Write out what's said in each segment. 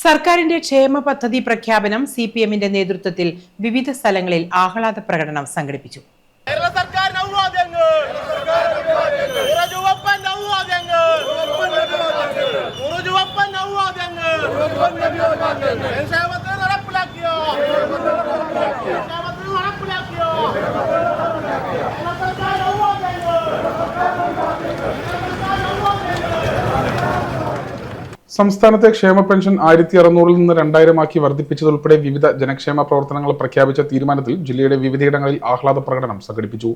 സർക്കാരിന്റെ ക്ഷേമ പദ്ധതി പ്രഖ്യാപനം സി പി എമ്മിന്റെ നേതൃത്വത്തിൽ വിവിധ സ്ഥലങ്ങളിൽ ആഹ്ലാദ പ്രകടനം സംഘടിപ്പിച്ചു. കേരള നവവാദ്യങ്ങൾ സംസ്ഥാനത്തെ ക്ഷേമ പെൻഷൻ ആയിരത്തി അറുന്നൂറിൽ നിന്ന് രണ്ടായിരമാക്കി വർദ്ധിപ്പിച്ചതുൾപ്പെടെ വിവിധ ജനക്ഷേമ പ്രവർത്തനങ്ങൾ പ്രഖ്യാപിച്ച തീരുമാനത്തിൽ ജില്ലയുടെ വിവിധയിടങ്ങളിൽ ആഹ്ലാദ പ്രകടനം സംഘടിപ്പിച്ചു.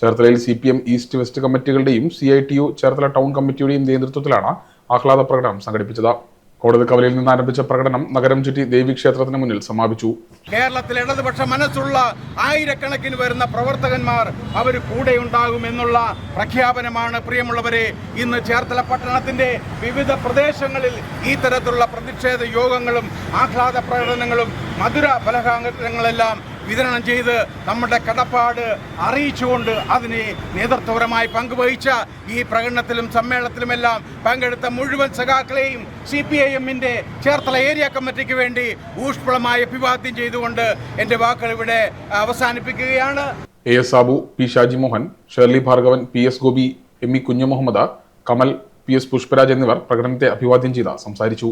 ചേർത്തലയിൽ C P M east west കമ്മിറ്റികളുടെയും C I T U Cherthala town കമ്മിറ്റിയുടെയും നേതൃത്വത്തിലാണ് ആഹ്ലാദ പ്രകടനം സംഘടിപ്പിച്ചത്. കോടതി കവലയിൽ നിന്ന് ആരംഭിച്ച പ്രകടനം നഗരം ചുറ്റി ദേവീക്ഷേത്രത്തിന് മുന്നിൽ സമാപിച്ചു. കേരളത്തിൽ ഇടതുപക്ഷ മനസ്സുള്ള ആയിരക്കണക്കിന് വരുന്ന പ്രവർത്തകന്മാർ അവർ കൂടെ ഉണ്ടാകുമെന്നുള്ള പ്രഖ്യാപനമാണ് പ്രിയമുള്ളവരെ. ഇന്ന് ചേർത്തല പട്ടണത്തിന്റെ വിവിധ പ്രദേശങ്ങളിൽ ഈ തരത്തിലുള്ള പ്രതിഷേധ യോഗങ്ങളും ആഹ്ലാദ പ്രകടനങ്ങളും മധുര ഫലഹാംഗങ്ങളെല്ലാം വിതരണം ചെയ്ത് നമ്മുടെ കടപ്പാട് അറിയിച്ചുകൊണ്ട് അതിനെ നേതൃത്വപരമായി പങ്കുവഹിച്ച ഈ പ്രകടനത്തിലും സമ്മേളനത്തിലുമെല്ലാം പങ്കെടുത്ത മുഴുവൻ സഖാക്കളെയും സി പി ഐ എമ്മിന്റെ ചേർത്തല ഏരിയ കമ്മിറ്റിക്ക് വേണ്ടി ഊഷ്മളമായി അഭിവാദ്യം ചെയ്തുകൊണ്ട് എന്റെ വാക്കുകൾ ഇവിടെ അവസാനിപ്പിക്കുകയാണ്. A S Sabu P Shaji Mohan Shirley Bhargavan P S Gopi M E Kunjumuhammad Kamal P S Pushparaj എന്നിവർ പ്രകടനത്തെ അഭിവാദ്യം ചെയ്ത് സംസാരിച്ചു.